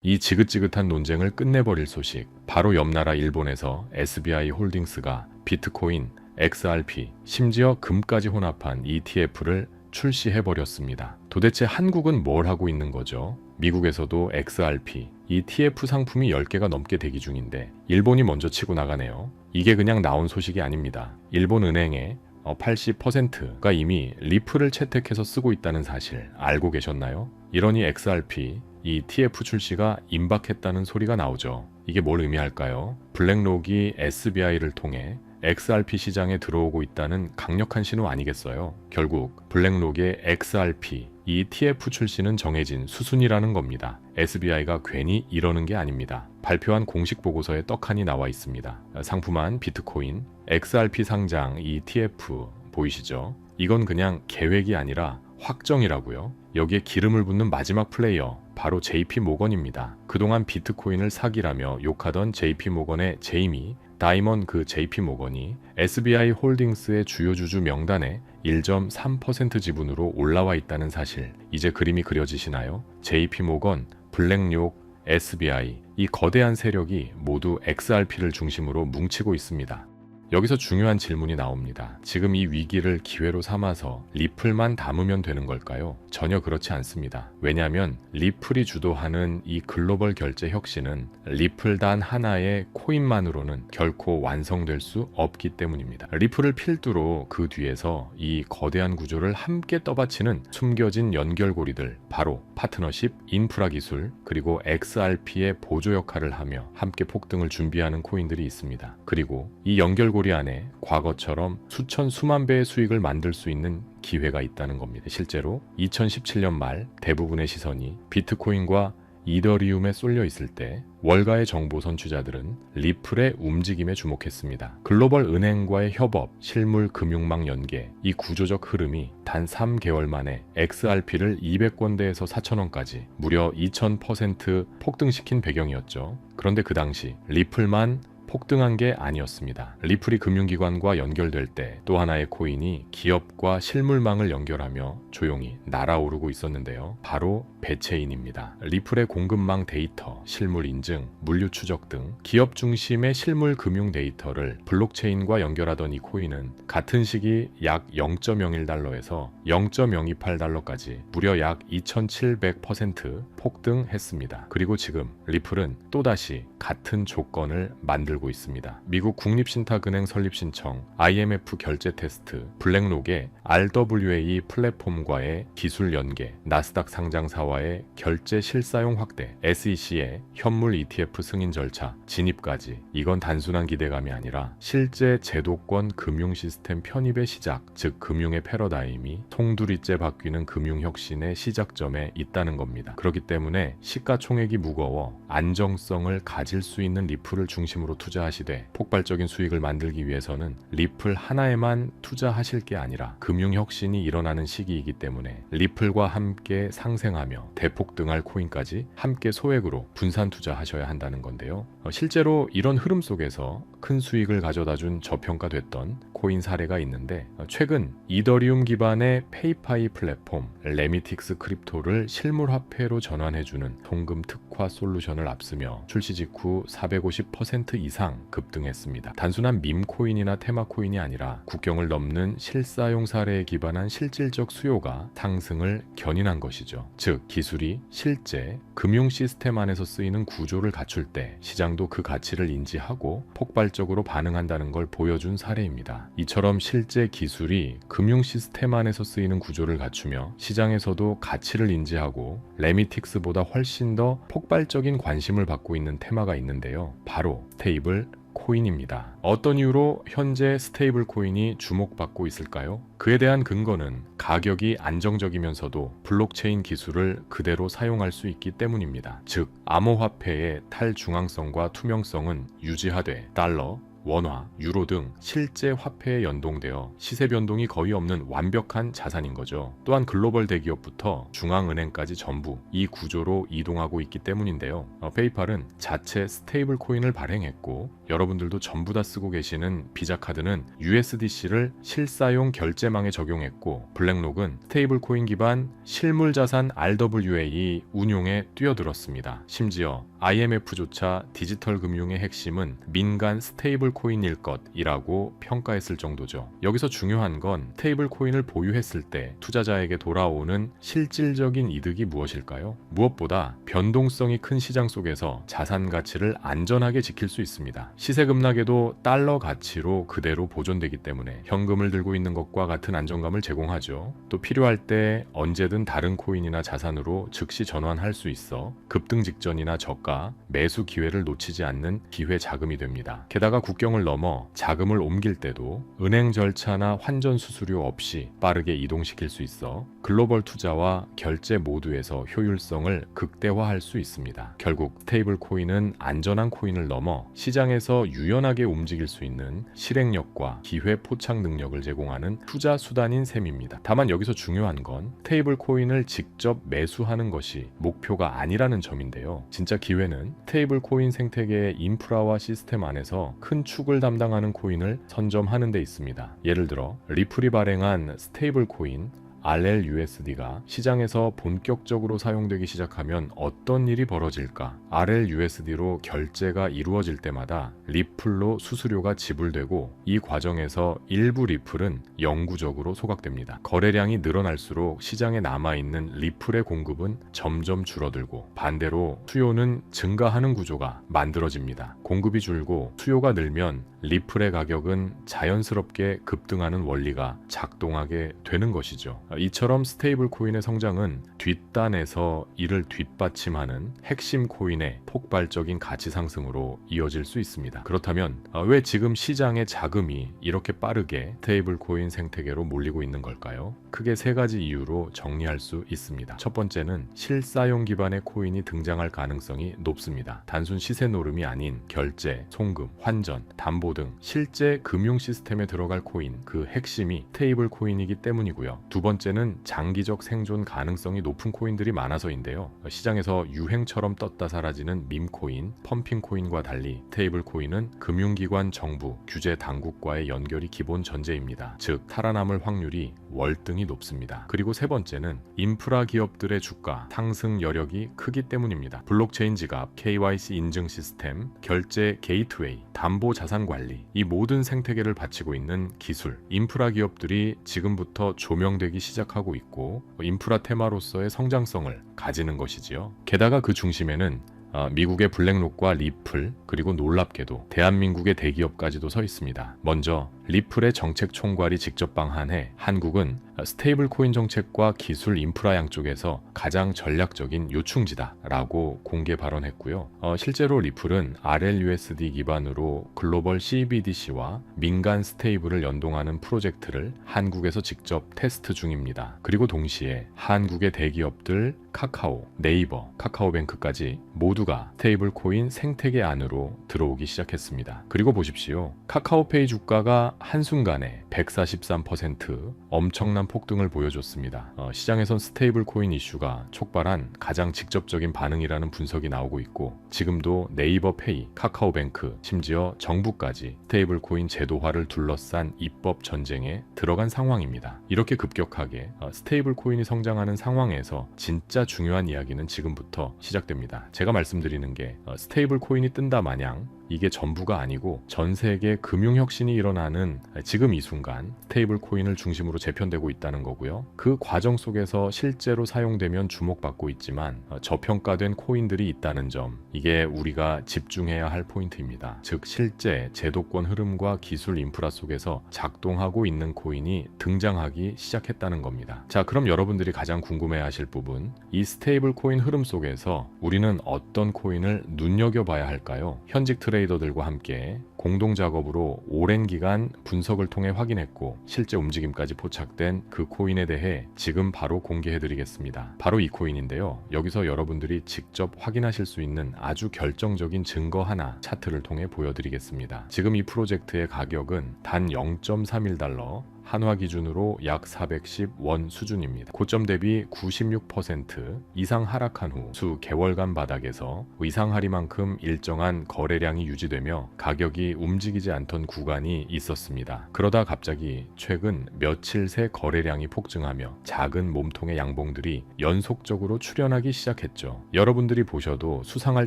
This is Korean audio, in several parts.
이 지긋지긋한 논쟁을 끝내버릴 소식. 바로 옆 나라 일본에서 SBI 홀딩스가 비트코인, XRP, 심지어 금까지 혼합한 ETF를 출시해버렸습니다. 도대체 한국은 뭘 하고 있는 거죠? 미국에서도 XRP, ETF 상품이 10개가 넘게 대기 중인데 일본이 먼저 치고 나가네요. 이게 그냥 나온 소식이 아닙니다. 일본 은행의 80%가 이미 리플을 채택해서 쓰고 있다는 사실 알고 계셨나요? 이러니 XRP, 이 TF 출시가 임박했다는 소리가 나오죠. 이게 뭘 의미할까요? 블랙록이 SBI를 통해 XRP 시장에 들어오고 있다는 강력한 신호 아니겠어요? 결국 블랙록의 XRP, ETF 출시는 정해진 수순이라는 겁니다. SBI가 괜히 이러는 게 아닙니다. 발표한 공식 보고서에 떡하니 나와 있습니다. 상품한 비트코인, XRP 상장 ETF 보이시죠? 이건 그냥 계획이 아니라 확정이라고요. 여기에 기름을 붓는 마지막 플레이어 바로 JP 모건입니다. 그동안 비트코인을 사기라며 욕하던 JP 모건의 제이미 다이먼 그 JP 모건이 SBI 홀딩스의 주요 주주 명단에 1.3% 지분으로 올라와 있다는 사실 이제 그림이 그려지시나요? JP 모건, 블랙록, SBI 이 거대한 세력이 모두 XRP를 중심으로 뭉치고 있습니다. 여기서 중요한 질문이 나옵니다. 지금 이 위기를 기회로 삼아서 리플만 담으면 되는 걸까요? 전혀 그렇지 않습니다. 왜냐하면 리플이 주도하는 이 글로벌 결제 혁신은 리플 단 하나의 코인만으로는 결코 완성될 수 없기 때문입니다. 리플을 필두로 그 뒤에서 이 거대한 구조를 함께 떠받치는 숨겨진 연결고리들 바로 파트너십, 인프라 기술, 그리고 XRP의 보조 역할을 하며 함께 폭등을 준비하는 코인들이 있습니다. 그리고 이 연결고리 안에 과거처럼 수천 수만 배의 수익을 만들 수 있는 기회가 있다는 겁니다. 실제로 2017년 말 대부분의 시선이 비트코인과 이더리움에 쏠려 있을 때 월가의 정보 선취자들은 리플의 움직임에 주목했습니다. 글로벌 은행과의 협업, 실물 금융망 연계, 이 구조적 흐름이 단 3개월 만에 XRP를 200권대에서 4,000원까지 무려 2000% 폭등시킨 배경이었죠. 그런데 그 당시 리플만 폭등한 게 아니었습니다. 리플이 금융기관과 연결될 때 또 하나의 코인이 기업과 실물망을 연결하며 조용히 날아오르고 있었는데요. 바로 배체인입니다. 리플의 공급망 데이터, 실물 인증, 물류 추적 등 기업 중심의 실물 금융 데이터를 블록체인과 연결하던 이 코인은 같은 시기 약 0.01달러에서 0.028달러까지 무려 약 2700% 폭등했습니다. 그리고 지금 리플은 또다시 같은 조건을 만들고 있습니다. 미국 국립신탁은행 설립 신청, IMF 결제 테스트, 블랙록의 RWA 플랫폼과의 기술 연계, 나스닥 상장사와의 결제 실사용 확대, SEC의 현물 ETF 승인 절차, 진입까지 이건 단순한 기대감이 아니라 실제 제도권 금융 시스템 편입의 시작, 즉 금융의 패러다임이 통두리째 바뀌는 금융 혁신의 시작점에 있다는 겁니다. 그렇기 때문에 시가총액이 무거워 안정성을 가질 수 있는 리플을 중심으로 투 자하시되 폭발적인 수익을 만들기 위해서는 리플 하나에만 투자하실 게 아니라 금융 혁신이 일어나는 시기이기 때문에 리플과 함께 상생하며 대폭등할 코인까지 함께 소액으로 분산 투자하셔야 한다는 건데요. 어, 실제로 이런 흐름 속에서 큰 수익을 가져다 준 저평가됐던 코인 사례가 있는데 어, 최근 이더리움 기반의 페이파이 플랫폼 레미틱스 크립토를 실물 화폐로 전환해주는 통금 특화 솔루션을 앞서며 출시 직후 450% 이상 급등했습니다. 단순한 밈 코인이나 테마 코인이 아니라 국경을 넘는 실사용 사례에 기반한 실질적 수요가 상승을 견인한 것이죠. 즉 기술이 실제 금융 시스템 안에서 쓰이는 구조를 갖출 때 시장도 그 가치를 인지하고 폭발 적으로 반응한다는 걸 보여준 사례입니다. 이처럼 실제 기술이 금융 시스템 안에서 쓰이는 구조를 갖추며 시장에서도 가치를 인지하고 레미틱스보다 훨씬 더 폭발적인 관심을 받고 있는 테마가 있는데요. 바로 스테이블 코인입니다. 어떤 이유로 현재 스테이블 코인이 주목받고 있을까요? 그에 대한 근거는 가격이 안정적이면서도 블록체인 기술을 그대로 사용할 수 있기 때문입니다. 즉, 암호화폐의 탈중앙성과 투명성은 유지하되 달러, 원화, 유로 등 실제 화폐에 연동되어 시세 변동이 거의 없는 완벽한 자산인 거죠. 또한 글로벌 대기업부터 중앙은행까지 전부 이 구조로 이동하고 있기 때문인데요. 어, 페이팔은 자체 스테이블 코인을 발행했고 여러분들도 전부 다 쓰고 계시는 비자 카드는 USDC를 실사용 결제망에 적용했고 블랙록은 스테이블 코인 기반 실물 자산 RWA 운용에 뛰어들었습니다. 심지어 IMF조차 디지털 금융의 핵심은 민간 스테이블 코인일 것이라고 평가했을 정도죠. 여기서 중요한 건 스테이블 코인을 보유했을 때 투자자에게 돌아오는 실질적인 이득이 무엇일까요? 무엇보다 변동성이 큰 시장 속에서 자산 가치를 안전하게 지킬 수 있습니다. 시세 급락에도 달러 가치로 그대로 보존되기 때문에 현금을 들고 있는 것과 같은 안정감을 제공하죠. 또 필요할 때 언제든 다른 코인이나 자산으로 즉시 전환할 수 있어 급등 직전이나 저가, 매수 기회를 놓치지 않는 기회 자금이 됩니다. 게다가 국경을 넘어 자금을 옮길 때도 은행 절차나 환전 수수료 없이 빠르게 이동시킬 수 있어 글로벌 투자와 결제 모두에서 효율성을 극대화할 수 있습니다. 결국 스테이블 코인은 안전한 코인을 넘어 시장에서 유연하게 움직일 수 있는 실행력과 기회 포착 능력을 제공하는 투자 수단인 셈입니다. 다만 여기서 중요한 건 스테이블 코인을 직접 매수하는 것이 목표가 아니라는 점인데요. 진짜 기회는 스테이블 코인 생태계의 인프라와 시스템 안에서 큰 축을 담당하는 코인을 선점하는 데 있습니다. 예를 들어 리플이 발행한 스테이블 코인 RLUSD가 시장에서 본격적으로 사용되기 시작하면 어떤 일이 벌어질까? RLUSD로 결제가 이루어질 때마다 리플로 수수료가 지불되고 이 과정에서 일부 리플은 영구적으로 소각됩니다. 거래량이 늘어날수록 시장에 남아있는 리플의 공급은 점점 줄어들고 반대로 수요는 증가하는 구조가 만들어집니다. 공급이 줄고 수요가 늘면 리플의 가격은 자연스럽게 급등하는 원리가 작동하게 되는 것이죠. 이처럼 스테이블 코인의 성장은 뒷단에서 이를 뒷받침하는 핵심 코인의 폭발적인 가치 상승으로 이어질 수 있습니다. 그렇다면 어, 왜 지금 시장의 자금이 이렇게 빠르게 스테이블 코인 생태계로 몰리고 있는 걸까요? 크게 세 가지 이유로 정리할 수 있습니다. 첫 번째는 실사용 기반의 코인이 등장할 가능성이 높습니다. 단순 시세 노름이 아닌 결제, 송금, 환전, 담보 등 실제 금융 시스템에 들어갈 코인 그 핵심이 스테이블 코인이기 때문이고요. 두 번째는 장기적 생존 가능성이 높은 코인들이 많아서인데요. 시장에서 유행처럼 떴다 사라지는 밈코인, 펌핑코인과 달리 스테이블 코인은 금융기관, 정부, 규제 당국과의 연결이 기본 전제입니다. 즉 살아남을 확률이 월등히 높습니다. 그리고 세 번째는 인프라 기업들의 주가 상승 여력이 크기 때문입니다. 블록체인 지갑, KYC 인증 시스템, 결제 게이트웨이, 담보 자산 관리 이 모든 생태계를 바치고 있는 기술, 인프라 기업들이 지금부터 조명되기 시작하고 있고 인프라 테마로서의 성장성을 가지는 것이지요. 게다가 그 중심에는 어, 미국의 블랙록과 리플 그리고 놀랍게도 대한민국의 대기업까지도 서 있습니다. 먼저 리플의 정책 총괄이 직접 방한해 한국은 스테이블 코인 정책과 기술 인프라 양쪽에서 가장 전략적인 요충지다라고 공개 발언했고요. 어, 실제로 리플은 RLUSD 기반으로 글로벌 CBDC와 민간 스테이블을 연동하는 프로젝트를 한국에서 직접 테스트 중입니다. 그리고 동시에 한국의 대기업들 카카오, 네이버, 카카오뱅크까지 모두가 스테이블 코인 생태계 안으로 들어오기 시작했습니다. 그리고 보십시오. 카카오페이 주가가 한순간에 143% 엄청난 폭등을 보여줬습니다. 어, 시장에선 스테이블 코인 이슈가 촉발한 가장 직접적인 반응이라는 분석이 나오고 있고 지금도 네이버 페이, 카카오뱅크, 심지어 정부까지 스테이블 코인 제도화를 둘러싼 입법 전쟁에 들어간 상황입니다. 이렇게 급격하게 어, 스테이블 코인이 성장하는 상황에서 진짜 중요한 이야기는 지금부터 시작됩니다. 제가 말씀드리는 게 어, 스테이블 코인이 뜬다 마냥 이게 전부가 아니고 전 세계 금융 혁신이 일어나는 지금 이 순간 스테이블 코인을 중심으로 재편되고 있다는 거고요. 그 과정 속에서 실제로 사용되면 주목받고 있지만 어, 저평가된 코인들이 있다는 점 이게 우리가 집중해야 할 포인트입니다. 즉 실제 제도권 흐름과 기술 인프라 속에서 작동하고 있는 코인이 등장하기 시작했다는 겁니다. 자, 그럼 여러분들이 가장 궁금해 하실 부분 이 스테이블 코인 흐름 속에서 우리는 어떤 코인을 눈여겨봐야 할까요? 현직 트레 트레이더들과 함께 공동 작업으로 오랜 기간 분석을 통해 확인했고 실제 움직임까지 포착된 그 코인에 대해 지금 바로 공개해 드리겠습니다. 바로 이 코인인데요. 여기서 여러분들이 직접 확인하실 수 있는 아주 결정적인 증거 하나 차트를 통해 보여드리겠습니다. 지금 이 프로젝트의 가격은 단 0.31달러 한화 기준으로 약 410원 수준입니다. 고점 대비 96% 이상 하락한 후 수 개월간 바닥에서 이상하리만큼 일정한 거래량이 유지되며 가격이 움직이지 않던 구간이 있었습니다. 그러다 갑자기 최근 며칠 새 거래량이 폭증하며 작은 몸통의 양봉들이 연속적으로 출현하기 시작했죠. 여러분들이 보셔도 수상할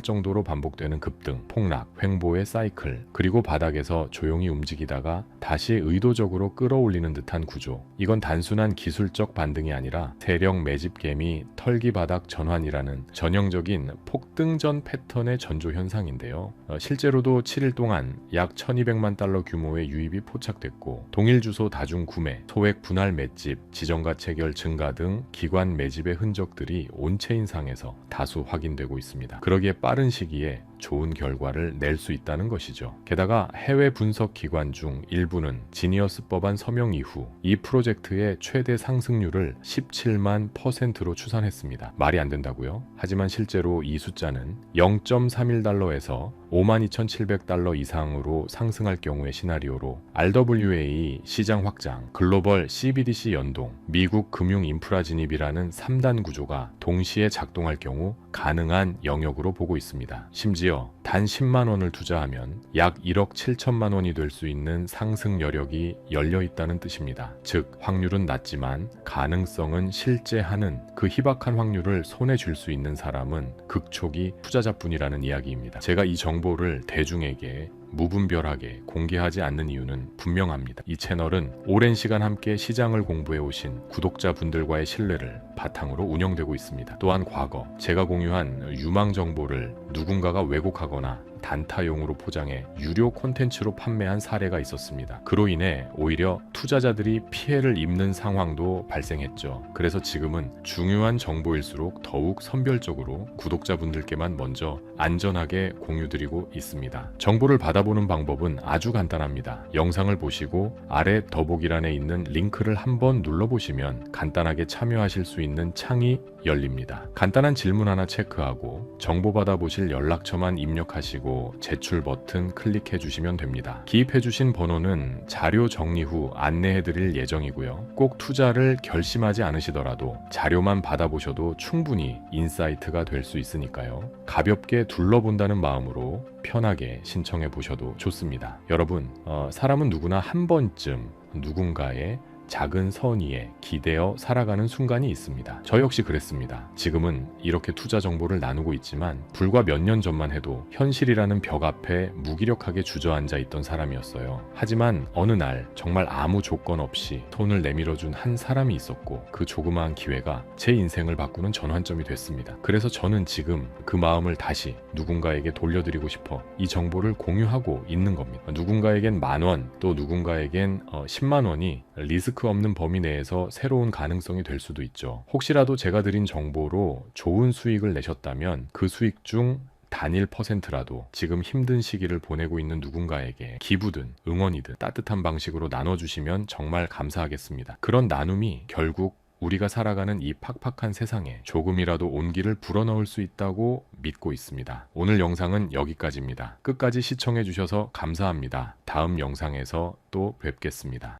정도로 반복되는 급등, 폭락, 횡보의 사이클, 그리고 바닥에서 조용히 움직이다가 다시 의도적으로 끌어올리는 듯한 구조. 이건 단순한 기술적 반등이 아니라 대령 매집 개미 털기 바닥 전환이라는 전형적인 폭등전 패턴의 전조 현상인데요. 어, 실제로도 7일 동안 약 1200만 달러 규모의 유입이 포착됐고 동일 주소 다중 구매, 소액 분할 맷집, 지정가 체결 증가 등 기관 매집의 흔적들이 온체인 상에서 다수 확인되고 있습니다. 그러기에 빠른 시기에 좋은 결과를 낼 수 있다는 것이죠. 게다가 해외 분석 기관 중 일부는 지니어스 법안 서명 이후 이 프로젝트의 최대 상승률을 17만 퍼센트로 추산했습니다. 말이 안 된다고요? 하지만 실제로 이 숫자는 0.31달러에서 52,700달러 이상으로 상승할 경우의 시나리오로 RWA 시장 확장, 글로벌 CBDC 연동, 미국 금융 인프라 진입이라는 3단 구조가 동시에 작동할 경우 가능한 영역으로 보고 있습니다. 심지어 단 10만 원을 투자하면 약 1억 7천만 원이 될 수 있는 상승 여력이 열려 있다는 뜻입니다. 즉, 확률은 낮지만 가능성은 실제 하는 그 희박한 확률을 손에 쥘 수 있는 사람은 극초기 투자자뿐이라는 이야기입니다. 제가 이 정보 를 대중에게 무분별하게 공개하지 않는 이유는 분명합니다. 이 채널은 오랜 시간 함께 시장을 공부해 오신 구독자분들과의 신뢰를 바탕으로 운영되고 있습니다. 또한 과거 제가 공유한 유망 정보를 누군가가 왜곡하거나 단타용으로 포장해 유료 콘텐츠로 판매한 사례가 있었습니다. 그로 인해 오히려 투자자들이 피해를 입는 상황도 발생했죠. 그래서 지금은 중요한 정보일수록 더욱 선별적으로 구독자분들께만 먼저 안전하게 공유드리고 있습니다. 정보를 받아 보는 방법은 아주 간단합니다. 영상을 보시고 아래 더보기란에 있는 링크를 한번 눌러보시면 간단하게 참여하실 수 있는 창이 열립니다. 간단한 질문 하나 체크하고 정보 받아보실 연락처만 입력하시고 제출 버튼 클릭해 주시면 됩니다. 기입해 주신 번호는 자료 정리 후 안내해 드릴 예정이고요. 꼭 투자를 결심하지 않으시더라도 자료만 받아보셔도 충분히 인사이트가 될 수 있으니까요. 가볍게 둘러본다는 마음으로 편하게 신청해 보셔도 좋습니다. 여러분, 어, 사람은 누구나 한 번쯤 누군가의 작은 선의에 기대어 살아가는 순간이 있습니다. 저 역시 그랬습니다. 지금은 이렇게 투자 정보를 나누고 있지만 불과 몇 년 전만 해도 현실이라는 벽 앞에 무기력하게 주저앉아 있던 사람이었어요. 하지만 어느 날 정말 아무 조건 없이 손을 내밀어준 한 사람이 있었고 그 조그마한 기회가 제 인생을 바꾸는 전환점이 됐습니다. 그래서 저는 지금 그 마음을 다시 누군가에게 돌려드리고 싶어 이 정보를 공유하고 있는 겁니다. 누군가에겐 만 원, 또 누군가에겐 어, 10만 원이 리스크 없는 범위 내에서 새로운 가능성이 될 수도 있죠. 혹시라도 제가 드린 정보로 좋은 수익을 내셨다면 그 수익 중 단일 퍼센트라도 지금 힘든 시기를 보내고 있는 누군가에게 기부든 응원이든 따뜻한 방식으로 나눠주시면 정말 감사하겠습니다. 그런 나눔이 결국 우리가 살아가는 이 팍팍한 세상에 조금이라도 온기를 불어넣을 수 있다고 믿고 있습니다. 오늘 영상은 여기까지입니다. 끝까지 시청해주셔서 감사합니다. 다음 영상에서 또 뵙겠습니다.